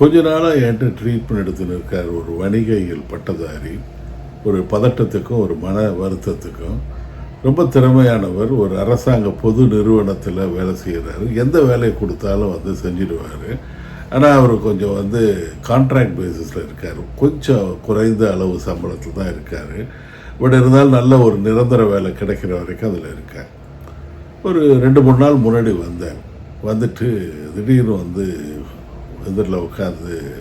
கொஞ்ச நாளாக என்கிட்ட ட்ரீட்மெண்ட் எடுத்துன்னு இருக்கார் ஒரு வணிகையில் பட்டதாரி. ஒரு பதட்டத்துக்கும் ஒரு மன வருத்தத்துக்கும். ரொம்ப திறமையானவர் ஒரு அரசாங்க பொது நிறுவனத்தில் வேலை செய்கிறாரு எந்த வேலையை கொடுத்தாலும் வந்து செஞ்சிடுவார். ஆனால் அவர் கொஞ்சம் வந்து கான்ட்ராக்ட் பேசிஸில் இருக்கார். கொஞ்சம் குறைந்த அளவு சம்பளத்தில் தான் இருக்கார். பட் இருந்தாலும் நல்ல ஒரு நிரந்தர வேலை கிடைக்கிற வரைக்கும் அதில் இருக்கார். ஒரு ரெண்டு மூணு நாள் முன்னாடி வந்தேன் வந்துட்டு திடீர்னு வந்து எதிரில் உட்காந்து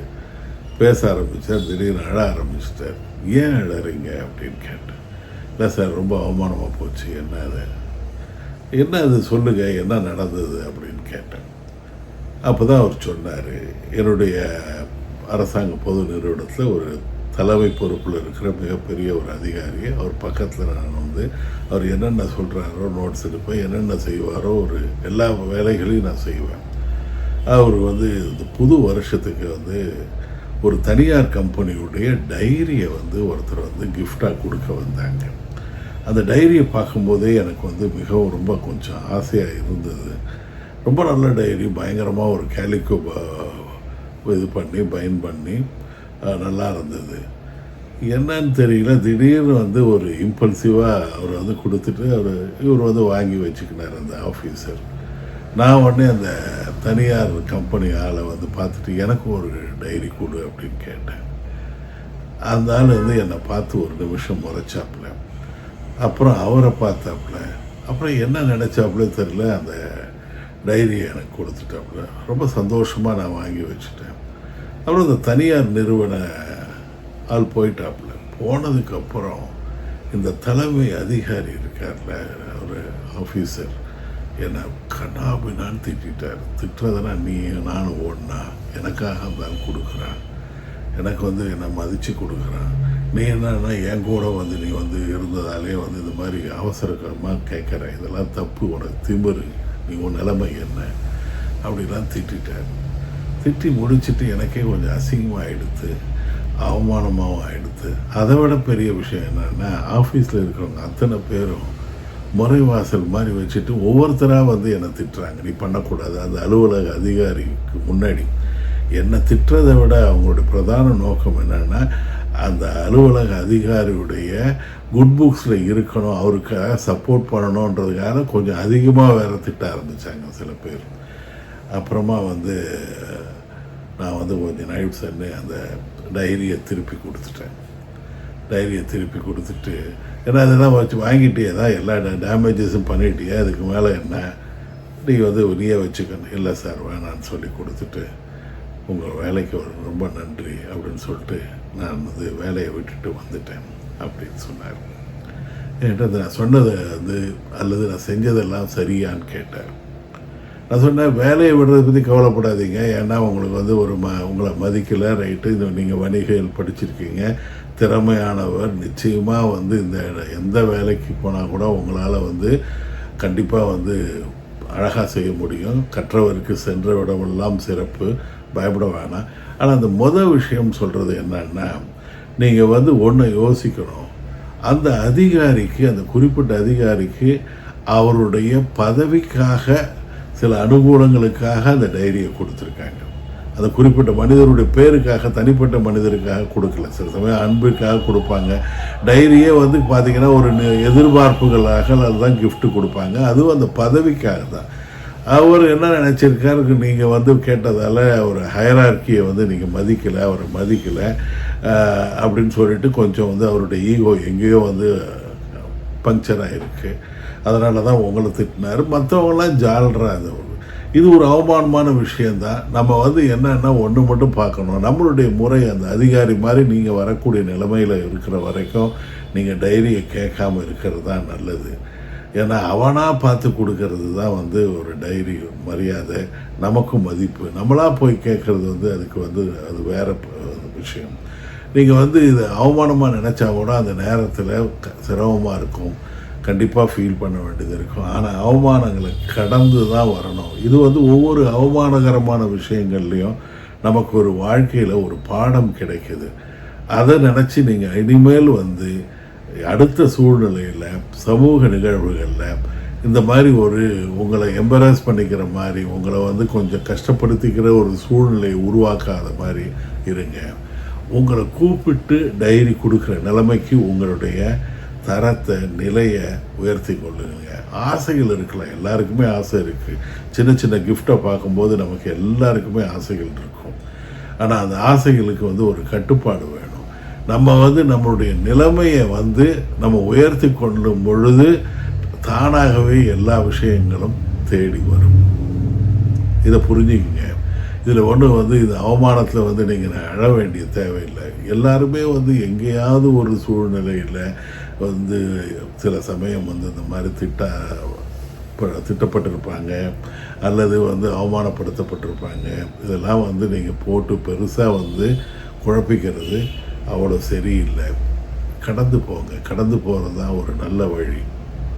பேச ஆரம்பித்தார் திடீர்னு அழ ஆரம்பிச்சிட்டார். ஏன் அழறீங்க? அப்படின்னு கேட்டேன். இல்லை சார் ரொம்ப அவமானமாக போச்சு. என்ன அது? என்ன அது? சொல்லுங்க என்ன நடந்தது? அப்படின்னு கேட்டேன். அப்போ தான் அவர் சொன்னார் என்னுடைய அரசாங்க பொது நிறுவனத்தில் ஒரு தலைமை பொறுப்பில் இருக்கிற மிகப்பெரிய ஒரு அதிகாரி அவர் பக்கத்தில் நான் வந்து அவர் என்னென்ன சொல்கிறாரோ நோட்ஸ் எடுப்பேன் என்னென்ன செய்வாரோ ஒரு எல்லா வேலைகளையும் நான் செய்வேன். அவர் வந்து இந்த புது வருஷத்துக்கு வந்து ஒரு தனியார் கம்பெனியுடைய டைரியை வந்து ஒருத்தர் வந்து கிஃப்டாக கொடுக்க வந்தாங்க. அந்த டைரியை பார்க்கும்போதே எனக்கு வந்து மிகவும் ரொம்ப கொஞ்சம் ஆசையாக இருந்தது. ரொம்ப நல்ல டைரி பயங்கரமாக ஒரு கேலிக்கோ இது பண்ணி பயன் பண்ணி நல்லா இருந்தது. என்னன்னு தெரியல திடீர்னு வந்து ஒரு இம்பல்சிவாக அவர் வந்து கொடுத்துட்டு அவர் இவர் வந்து வாங்கி வச்சுக்கினார் அந்த ஆஃபீஸர் நான் உடனே அந்த தனியார் கம்பெனி ஆளை வந்து பார்த்துட்டு எனக்கு ஒரு டைரி கொடு அப்படின்னு கேட்டேன். அந்த ஆள் வந்து என்னை பார்த்து ஒரு நிமிஷம் முறைச்சாப்புல. அப்புறம் அவரை பார்த்தாப்புல. அப்புறம் என்ன நினச்சாப்புல தெரில அந்த டைரியை எனக்கு கொடுத்துட்டாப்புல. ரொம்ப சந்தோஷமாக நான் வாங்கி வச்சுட்டேன். அப்புறம் இந்த தனியார் நிறுவன ஆள் போயிட்டாப்புல. போனதுக்கப்புறம் இந்த தலைமை அதிகாரி இருக்கார்ல ஒரு ஆஃபீஸர் என்னை கண்ணாபின்னான்னு திட்டார் திட்டுறதுனா நீ நானும் ஓடினா எனக்காக தான் கொடுக்குறான். எனக்கு வந்து என்னை மதித்து கொடுக்குறான். நீ என்னன்னா என் கூட வந்து நீ வந்து இருந்ததாலே வந்து இந்த மாதிரி அவசரமாக கேட்குற இதெல்லாம் தப்பு. உனக்கு திமிரு. நீ உன் நிலைமை என்ன? அப்படிலாம் திட்டார் திட்டி முடிச்சிட்டு எனக்கே கொஞ்சம் அசிங்கமாக ஆகிடுத்து அவமானமாகவும் ஆகிடுத்து அதை விட பெரிய விஷயம் என்னென்னா ஆஃபீஸில் இருக்கிறவங்க அத்தனை பேரும் முறைவாசல் மாதிரி வச்சுட்டு ஒவ்வொருத்தராக வந்து என்னை திட்டுறாங்க. நீ பண்ணக்கூடாது. அந்த அலுவலக அதிகாரிக்கு முன்னாடி. என்னை திட்டுறதை விட அவங்களுடைய பிரதான நோக்கம் என்னென்னா அந்த அலுவலக அதிகாரியுடைய குட் புக்ஸில் இருக்கணும். அவருக்காக சப்போர்ட் பண்ணணுன்றதுக்காக கொஞ்சம் அதிகமாக வேறு திட்ட ஆரம்பித்தாங்க சில பேர். அப்புறமா வந்து நான் வந்து கொஞ்சம் நைட் சென்று அந்த டைரியை திருப்பி கொடுத்துட்டேன். டைரியை திருப்பி கொடுத்துட்டு ஏன்னா அதெல்லாம் வச்சு வாங்கிட்டியே தான் எல்லா டேமேஜஸும் பண்ணிட்டியே அதுக்கு மேலே என்ன? நீ வந்து நீயே வச்சுக்கணும். இல்லை சார் வேணான்னு சொல்லி கொடுத்துட்டு உங்கள் வேலைக்கு ரொம்ப நன்றி அப்படின்னு சொல்லிட்டு நான் வந்து வேலையை விட்டுட்டு வந்துட்டேன் அப்படின்னு சொன்னார். என்கிட்ட நான் சொன்னதை வந்து அல்லது நான் செஞ்சதெல்லாம் சரியான்னு கேட்டார். நான் சொன்னேன் வேலையை விடுறதை பற்றி கவலைப்படாதீங்க. ஏன்னா உங்களுக்கு வந்து ஒரு ம உங்களை மதிக்கலை ரைட்டு. இது நீங்கள் வணிகையில் படிச்சிருக்கீங்க. திறமையானவர் நிச்சயமாக வந்து இந்த எந்த வேலைக்கு போனால் கூட உங்களால் வந்து கண்டிப்பாக வந்து அழகாக செய்ய முடியும். கற்றவருக்கு சென்ற இடமெல்லாம் சிறப்பு. பயப்பட வேணாம். ஆனால் அந்த மொதல் விஷயம் சொல்கிறது என்னன்னா நீங்கள் வந்து ஒன்று யோசிக்கணும். அந்த அதிகாரிக்கு அந்த குறிப்பிட்ட அதிகாரிக்கு அவருடைய பதவிக்காக சில அனுகூலங்களுக்காக அந்த டைரியை கொடுத்துருக்காங்க. அந்த குறிப்பிட்ட மனிதருடைய பேருக்காக தனிப்பட்ட மனிதருக்காக கொடுக்கல. சில சமயம் அன்புக்காக கொடுப்பாங்க. டைரியே வந்து பார்த்தீங்கன்னா ஒரு எதிர்பார்ப்புகளாக அதுதான் கிஃப்ட்டு கொடுப்பாங்க. அதுவும் அந்த பதவிக்காக தான். அவர் என்ன நினச்சிருக்காரு? நீங்கள் வந்து கேட்டதால் ஒரு ஹயரார்கியை வந்து நீங்கள் மதிக்கலை அவரை மதிக்கலை அப்படின்னு சொல்லிட்டு கொஞ்சம் வந்து அவருடைய ஈகோ எங்கேயோ வந்து பங்க்சர் ஆகிருக்கு அதனால தான் உங்களை திட்டினார். மற்றவங்களாம் ஜாலரா அது. இது ஒரு அவமானமான விஷயந்தான் நம்ம வந்து என்னன்னா ஒன்று மட்டும் பார்க்கணும். நம்மளுடைய முறை அந்த அதிகாரி மாதிரி நீங்கள் வரக்கூடிய நிலைமையில் இருக்கிற வரைக்கும் நீங்கள் டைரியை கேட்காம இருக்கிறது தான் நல்லது. ஏன்னா அவனாக பார்த்து கொடுக்கறது தான் வந்து ஒரு டைரி மரியாதை நமக்கும் மதிப்பு. நம்மளாக போய் கேட்குறது வந்து அதுக்கு வந்து அது வேற விஷயம். நீங்கள் வந்து இது அவமானமாக நினச்சா கூட அந்த நேரத்தில் சிரமமாக இருக்கும். கண்டிப்பாக ஃபீல் பண்ண வேண்டியது இருக்கும். ஆனால் அவமானங்களை கடந்து தான் வரணும். இது வந்து ஒவ்வொரு அவமானகரமான விஷயங்கள்லையும் நமக்கு ஒரு வாழ்க்கையில் ஒரு பாடம் கிடைக்குது. அதை நினச்சி நீங்கள் இனிமேல் வந்து அடுத்த சூழ்நிலையில் சமூக நிகழ்வுகளில் இந்த மாதிரி ஒரு உங்களை எம்பரஸ் பண்ணிக்கிற மாதிரி உங்களை வந்து கொஞ்சம் கஷ்டப்படுத்திக்கிற ஒரு சூழ்நிலையை உருவாக்காத மாதிரி இருங்க. உங்களை கூப்பிட்டு டைரி கொடுக்குற நிலைமைக்கு உங்களுடைய தரத்தை நிலையை உயர்த்தி கொள்ளுங்க. ஆசைகள் இருக்கலாம் எல்லாருக்குமே ஆசை இருக்குது சின்ன சின்ன கிஃப்டை பார்க்கும்போது நமக்கு எல்லாருக்குமே ஆசைகள் இருக்கும். ஆனால் அந்த ஆசைகளுக்கு வந்து ஒரு கட்டுப்பாடு வேணும். நம்ம வந்து நம்மளுடைய நிலைமையை வந்து நம்ம உயர்த்தி கொள்ளும் பொழுது தானாகவே எல்லா விஷயங்களும் தேடி வரும். இதை புரிஞ்சுக்குங்க. இதில் ஒன்று வந்து இது அவமானத்தில் வந்து நீங்கள் அழ வேண்டிய தேவையில்லை. எல்லாருமே வந்து எங்கேயாவது ஒரு சூழ்நிலையில் வந்து சில சமயம் வந்து இந்த மாதிரி திட்ட ப- திட்டப்பட்டிருப்பாங்க. அல்லது வந்து அவமானப்படுத்தப்பட்டிருப்பாங்க. இதெல்லாம் வந்து நீங்கள் போட்டு பெருசாக வந்து குழப்பிக்கிறது அவ்வளோ சரியில்லை. கடந்து போங்க. கடந்து போகிறது தான் ஒரு நல்ல வழி.